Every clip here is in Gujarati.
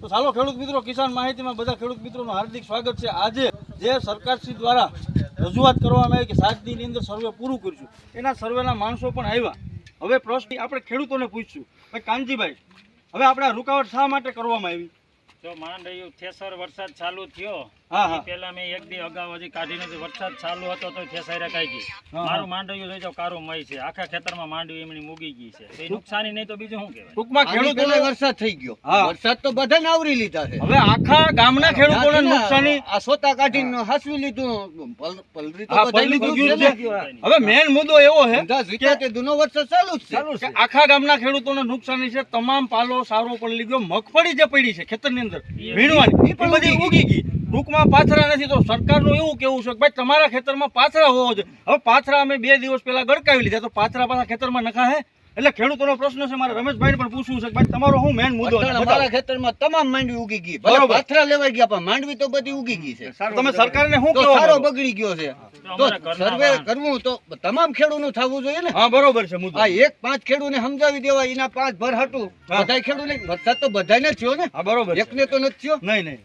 તો ચાલો ખેડૂત મિત્રો, કિસાન માહિતીમાં બધા ખેડૂત મિત્રોનું હાર્દિક સ્વાગત છે. આજે જે સરકારશ્રી દ્વારા રજૂઆત કરવામાં આવી કે સાત દિનની અંદર સર્વે પૂરું કરીશું. એના સર્વેના માણસો પણ આવ્યા. હવે પ્રશ્ન આપણે ખેડૂતોને પૂછશું. ભાઈ, કાનજીભાઈ, હવે આપણે આ રૂકાવટ શા માટે કરવામાં આવી? જો રહ્યું થેસર વરસાદ ચાલુ થયો. હા ઈ મેં એક દી અગાઉ હજી કાઢીને વરસાદ ચાલુ હતો તો થેસરે કાઈ ગઈ મારું માંડવ્યું જોઈ જાવ કારું મય છે. આખા ખેતરમાં માંડવી એમની મૂગી ગઈ છે. તો નુકસાની નહીં તો બીજું શું કહેવાય? ટૂંકમાં ખેડૂતોને વરસાદ થઈ ગયો. વરસાદ તો બધાને આવરી લીધા છે. હવે આખા ગામના ખેડૂતોને નુકસાની આ સોતા કાઢીને હસવી લીધું પલરી તો તો. ને. હવે મેન મુદ્દો એવો છે કે દુનો વરસાદ ચાલુ જ છે. આખા ગામના ખેડૂતોને નુકસાની છે. તમામ પાલો સારો પડી ગયો. મગફળી જે પડી છે ખેતરની અંદર વીણવાની એ બધી ઉગી ગઈ. ટૂંકમાં પાથરા નથી તો સરકારનું એવું કેવું છે કે ભાઈ તમારા ખેતરમાં પાથરા હોવો જોઈએ. હવે પાથરા અમે બે દિવસ પહેલા ગડકાવી લીધા તો પાથરા પાછા ખેતરમાં નખા હે એટલે ખેડૂતોનો પ્રશ્ન છે મારે રમેશભાઈને પણ પૂછવું છે ભાઈ તમારો શું મેન મુદ્દો છે? અમારા ખેતરમાં તમામ માંડવી ઉગી ગઈ. પાથરા લેવાઈ ગયા પણ માંડવી તો બધી ઉગી ગઈ છે. તમે સરકારને શું કહો સારો બગડી ગયો છે. તો સર્વે કરવું તો તમામ ખેડૂતનું થવું જોઈએ ને. હા બરોબર છે મુદ્દો. આ એક પાંચ ખેડૂતને સમજાવી દેવા એના પાંચ ભર હતું બધા બધાય વરસાદ તો બધાને થયો ને. હા બરોબર. એકને તો નથી થયો. નહીં નહીં.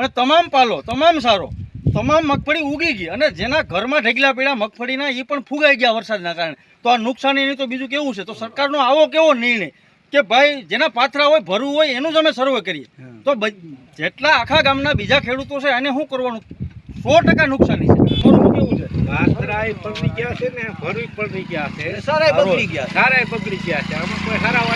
અને તમામ પાલો તમામ સારો તમામ મગફળી ઉગી ગઈ અને જેના ઘરમાં ઢગલા પીડા મગફળીના એ પણ ફુગાઈ ગયા વરસાદના કારણે. તો આ નુકસાની નહીં તો બીજું કેવું છે? તો સરકારનો આવો કેવો નિર્ણય? કે ભાઈ જેના પાથરા હોય ભરવું હોય એનું જ અમે સર્વે કરીએ. તો જેટલા આખા ગામના બીજા ખેડૂતો છે એને શું કરવાનું? સો ટકા નુકસાની છે. તમારું કેવું છે? પાથરાય પગડી ગયા છે ને ભરવી પગડી ગયા છે. સારાય બગડી ગયા સારાય પગડી ગયા છે. આમાં કોઈ સારા.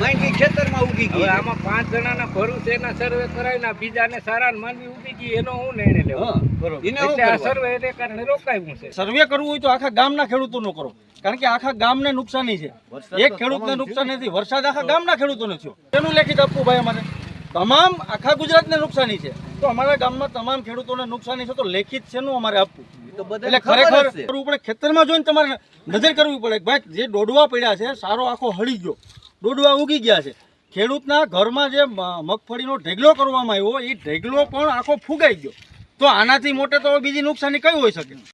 માંડવી ખેતરમાં ઉગી ગઈ આમાં પાંચ જણાના ભરું છે એના સર્વે કરાય ને બીજાને સારા ને ઉગી ગઈ એનો હું નિર્ણય લેવો. બરોબર. આ સર્વે એને કારણે રોકાયું છે. સર્વે કરવું હોય તો આખા ગામના ખેડૂતોનો કરો. કારણ કે આખા ગામને નુકસાની છે. એક ખેડૂતને નુકસાન નથી વરસાદ આખા ગામના ખેડૂતોને થયો. તેનું લેખિત આપવું ભાઈ અમારે? તમામ આખા ગુજરાતને નુકસાની છે. તો અમારા ગામમાં તમામ ખેડૂતોને નુકસાની છે તો લેખિત છે નું અમારે આપવું? એટલે ખરેખર કરવું પડે ખેતરમાં જોઈને તમારે નજર કરવી પડે ભાઈ જે ડોડવા પડ્યા છે સારો આખો હળી ગયો. ડોડવા ઉગી ગયા છે. ખેડૂતના ઘરમાં જે મગફળીનો ઢેગલો કરવામાં આવ્યો એ ઢેગલો પણ આખો ફૂગાઈ ગયો. તો આનાથી મોટે તો બીજી નુકસાની કઈ હોઈ શકે?